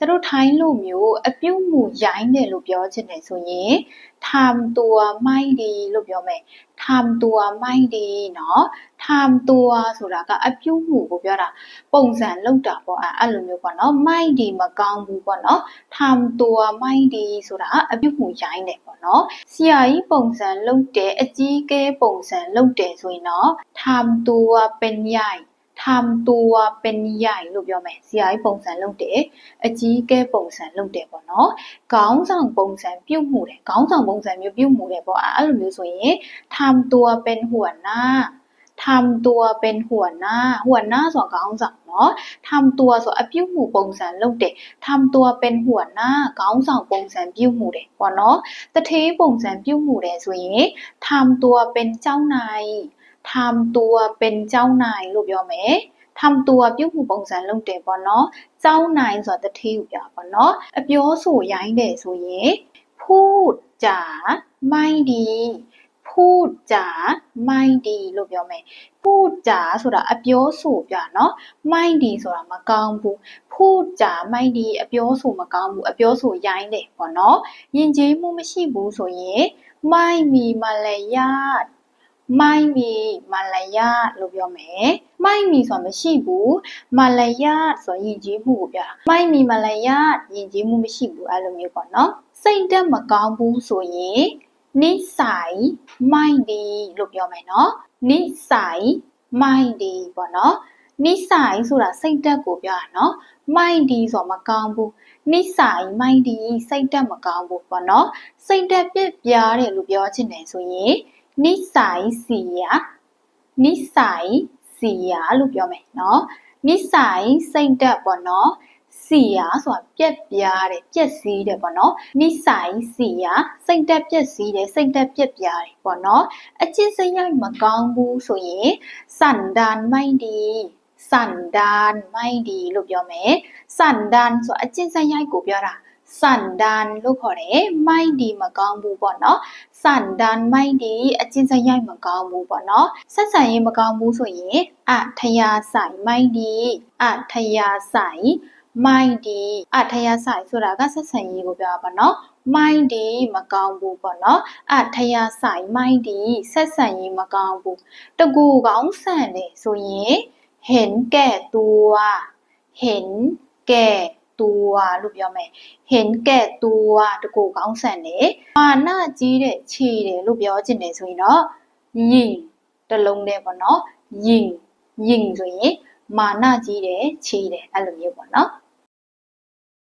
ကျတို့ထိုင်းလိုမျိုးအပြုတ်မှုရိုင်းတယ်လို့ပြောချင်တယ်ဆိုရင်ทำตัวไม่ดีလို့ပြောမယ်ทำตัวไม่ดีเนาะทำตัวဆိုတာကအပြုတ်မှုကိုပြောတာပုံစံလောက်တာပေါ့အဲ့လိုမျိုးပေါ့နော်ไม่ดีမကောင်းဘူးပေါ့နော်ทำตัวไม่ดีဆိုတာအပြုတ်မှုရိုင်းတယ်ပေါ့နော်ဆရာကြီးပုံစံလောက်တယ်အကြီးကဲပုံစံလောက်တယ်ဆိုရင်တော့ทำตัวเป็นใหญ่ ทำตัวเป็นใหญ่လို့ပြောမယ်ဆရာကြီးပုံစံလုပ်တယ်အကြီးကဲပုံစံလုပ်တယ်ပေါ့နော်ခေါင်းဆောင်ပုံစံပြုတ်မှုတယ်ခေါင်းဆောင်ပုံစံမျိုးပြုတ်မှုတယ်ပေါ့အဲ့လိုမျိုးဆိုရင်ทำตัวเป็นหัวหน้าทำตัวเป็นหัวหน้าหัวหน้าဆိုခေါင်းဆောင်เนาะทำตัวဆိုအပြုတ်မှုပုံစံလုပ်တယ်ทำตัวเป็นหัวหน้าခေါင်းဆောင်ပုံစံပြုတ်မှုတယ်ပေါ့နော်တထေးပုံစံပြုတ်မှုတယ်ဆိုရင်ทำตัวเป็นเจ้านาย ทำตัวเป็นเจ้านายလို့ပြောမယ်ทำตัวပြုတ်မှုပုံစံလုပ်တယ်ပေါ့နော်เจ้านายဆိုတာတထေးကိုပြောပါနော်အပြောဆိုရိုင်းတယ်ဆိုရင်พูดจาไม่ดีพูดจาไม่ดีလို့ပြောမယ်พูดจาဆိုတာအပြောဆိုပြနော်ไม่ดีဆိုတာမကောင်းဘူးพูดจาไม่ดีအပြောဆိုမကောင်းဘူးအပြောဆိုရိုင်းတယ်ပေါ့နော်ယဉ်ကျေးမှုမရှိဘူးဆိုရင်ไม่มีมารยาท မိုင်းမီမလယလို့ပြောမယ်မိုင်းမီဆိုတာမရှိဘူးမလယဆိုရင်ကြီးမှုကိုပြောတာမိုင်းမီမလယယဉ်ကြီးမှုမရှိဘူးအဲ့လိုမျိုးပေါ့နော်စိတ်ဓာတ်မကောင်းဘူးဆိုရင်နိဆိုင်မိုင်းဒီလို့ပြောမယ်နော်နိဆိုင်မိုင်းဒီပေါ့နော်နိဆိုင်ဆိုတာစိတ်ဓာတ်ကိုပြောတာနော်မိုင်းဒီဆိုမကောင်းဘူးနိစာယမိုင်းဒီစိတ်ဓာတ်မကောင်းဘူးပေါ့နော်စိတ်ဓာတ်ပြပြားတယ်လို့ပြောချင်တယ်ဆိုရင် นิสัยเสียนิสัยเสียလို့ပြောမယ်နော်นิสัยစိတ်တက်ပေါ့နော်စီယာဆိုတာပြက်ပြားတယ်ပြက်စီးတယ်ပေါ့နော်နိဆိုင်စီယာစိတ်တက်ပြက်စီးတယ်စိတ်တက်ပြက်ပြားတယ်ပေါ့နော်အချစ်စိတ်ရိုက်မကောင်းဘူးဆိုရင်စန္ဒန်မိုက်ဒီစန္ဒန်မိုက်ဒီလို့ပြောမယ်စန္ဒန်ဆိုအချစ်စိတ်ရိုက်ကိုပြောတာ စန္ဒန်လို့ခေါ်တယ်မိုက်ဒီမကောင်းဘူးပေါ့နော်စန္ဒန်မိုက်ဒီအချင်းစရိုက်မကောင်းဘူးပေါ့နော်ဆက်ဆံရေးမကောင်းဘူးဆိုရင်အထယာဆိုင်မိုက်ဒီအထယာဆိုင်မိုက်ဒီအထယာဆိုင်ဆိုတာကဆက်ဆံရေးကိုပြောတာပေါ့နော်မိုက်ဒီမကောင်းဘူးပေါ့နော်အထယာဆိုင်မိုက်ဒီဆက်ဆံရေးမကောင်းဘူးတကူကောင်းဆန်တယ်ဆိုရင်เห็นแก่ตัวเห็นแก่ ตัวလို့ပြောမယ်เห็นแก่ตัวတကူကောင်းဆန်တယ်မာနကြီးတဲ့ခြေတယ်လို့ပြောချင်တယ်ဆိုရင်တော့ယင်တလုံးနဲ့ပေါ့နော်ယင်ယင်ဆိုရင်မာနကြီးတယ်ခြေတယ်အဲ့လိုမျိုးပေါ့နော်